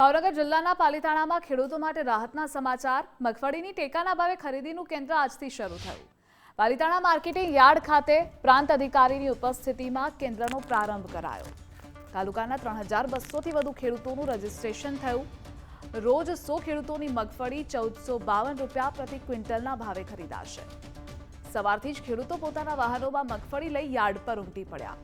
ભાવનગર જિલ્લાના પાલીતાણામાં ખેડૂતો માટે રાહતના સમાચાર. મગફળીની ટેકાના ભાવે ખરીદીનું કેન્દ્ર આજથી શરૂ થયું. પાલીતાણા માર્કેટિંગ યાર્ડ ખાતે પ્રાંત અધિકારીની ઉપસ્થિતિમાં કેન્દ્રનો પ્રારંભ કરાયો. તાલુકાના ત્રણ હજાર બસોથી વધુ ખેડૂતોનું રજીસ્ટ્રેશન થયું. રોજ સો ખેડૂતોની મગફળી ચૌદસો બાવન રૂપિયા પ્રતિ ક્વિન્ટલના ભાવે ખરીદાશે. સવારથી જ ખેડૂતો પોતાના વાહનોમાં મગફળી લઈ યાર્ડ પર ઉમટી પડ્યા.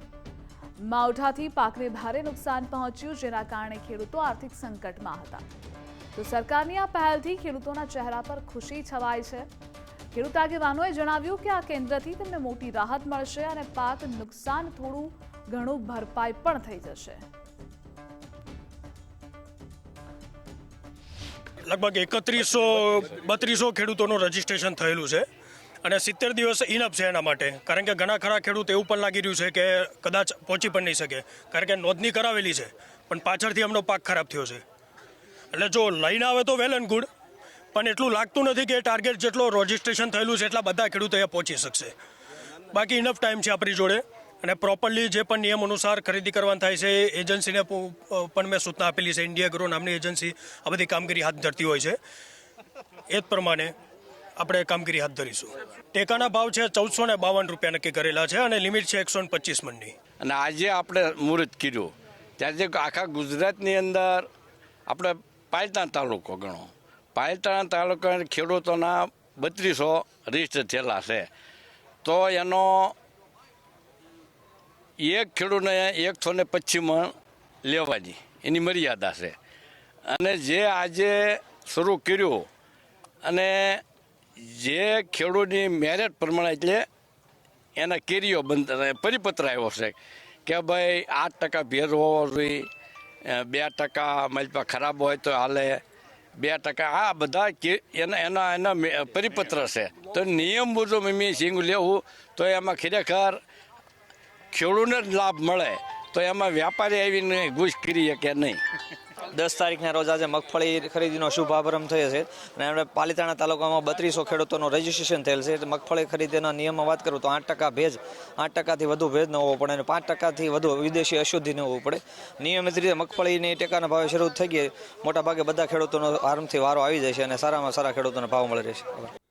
માવઠાથી પાકને ભારે નુકસાન પહોંચ્યું, જેના કારણે ખેડૂતો આર્થિક સંકટમાં હતા. તો સરકારની આ પહેલથી ખેડૂતોના ચહેરા પર ખુશી છવાય છે. ખેડૂત આગેવાનોએ જણાવ્યું કે આ કેન્દ્રથી તેમને મોટી રાહત મળશે અને પાક નુકસાન થોડું ઘણું ભરપાઈ પણ થઈ જશે. લગભગ એકત્રીસો, બત્રીસો ખેડૂતોનું રજીસ્ટ્રેશન થયેલું છે. અને સિત્તેર દિવસ ઇનફ છે એના માટે. કારણ કે ઘણા ખરા ખેડૂત એવું પણ લાગી રહ્યું છે કે કદાચ પહોંચી પણ નહીં શકે. કારણ કે નોંધણી કરાવેલી છે, પણ પાછળથી એમનો પાક ખરાબ થયો છે. એટલે જો લઈને આવે તો વેલ એન્ડ ગુડ પણ એટલું લાગતું નથી કે ટાર્ગેટ જેટલો રજીસ્ટ્રેશન થયેલું છે એટલા બધા ખેડૂતો અહીંયા પહોંચી શકશે. બાકી ઇનફ ટાઈમ છે આપણી જોડે. અને પ્રોપરલી જે પણ નિયમ અનુસાર ખરીદી કરવાની થાય છે એજન્સીને પણ મેં સૂચના આપેલી છે ઇન્ડિયા ગ્રો નામની એજન્સી આ બધી કામગીરી હાથ ધરતી હોય છે. એ જ પ્રમાણે આપણે કામગીરી હાથ ધરીશું. ટેકાના ભાવ છે ચૌદસો ને બાવન રૂપિયા નક્કી કરેલા છે અને લિમિટ છે એકસો ને પચીસ મણની. અને આજે આપણે મુહૂર્ત કર્યું. ત્યારે આખા ગુજરાતની અંદર આપણે પાલતાણ તાલુકો ગણો. પાલતાણ તાલુકા ખેડૂતોના બત્રીસો રજિસ્ટર થયેલા છે. તો એનો એક ખેડૂતને એકસો ને પચીસ મણ લેવાની. એની મર્યાદા છે. અને જે આજે શરૂ કર્યું અને જે ખેડૂતની મેરેટ પ્રમાણે એટલે એના કેરીઓ બંધ પરિપત્ર આવ્યો છે કે ભાઈ આઠ ટકા ભેર હોવો જોઈએ બે ટકા મલપા ખરાબ હોય તો હાલે, બે ટકા આ બધા એના એના એના પરિપત્ર છે. તો નિયમ મુજબ એમ સિંગ લેવું, તો એમાં ખરેખર ખેડૂતને જ લાભ મળે, તો એમાં વ્યાપારી આવીને ઘૂસ કરી શકે નહીં. દસ તારીખના રોજ આજે મગફળી ખરીદીનો શુભારંભ થયો છે. અને આપણે પાલીતાણા તાલુકામાં બત્રીસો ખેડૂતોનું રજીસ્ટ્રેશન થયેલ છે. એટલે મગફળી ખરીદીના નિયમમાં વાત કરું તો આઠ ટકા ભેજ, આઠ ટકાથી વધુ ભેજ ન હોવો પડે અને પાંચ ટકાથી વધુ વિદેશી અશુદ્ધિ ન હોવું પડે. નિયમિત રીતે મગફળીની ટેકાના ભાવે શરૂ થઈ ગઈ. મોટા ભાગે બધા ખેડૂતોનો આરામથી વારો આવી જાય છે અને સારામાં સારા ખેડૂતોને ભાવ મળી રહેશે